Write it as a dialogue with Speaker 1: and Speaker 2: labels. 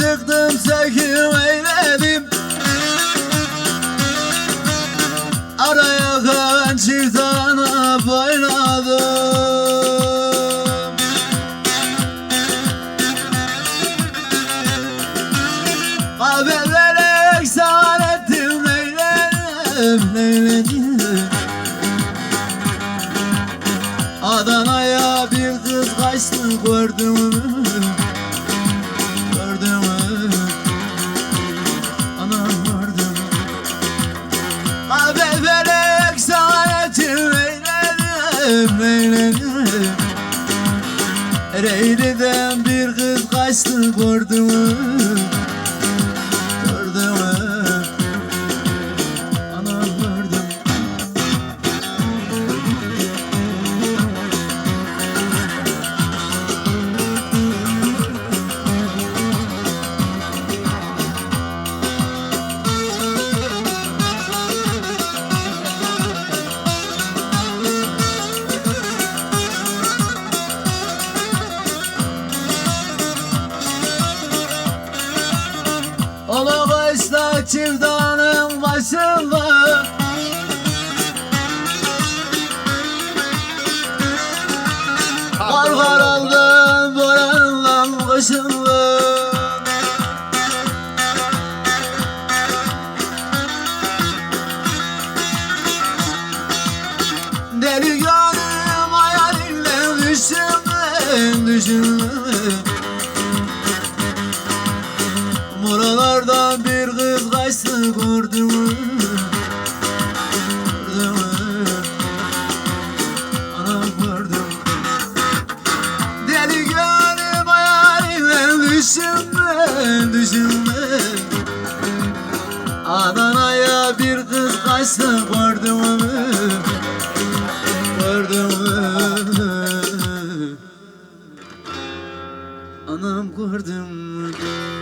Speaker 1: çıktım söküm eyledim. Araya kalan çiftana boyladım Kahvelere eksan ettim neyledim neyledim. Adana'ya bir kız kaçtı gördün Ereğli'den bir kız kaçtı gördün Deli gönlüm hayalinle düşünme, düşünme Buralardan bir kız kaçtı gördüm düşünme, düşünme Adana'ya bir kız kaçtı canım kırdım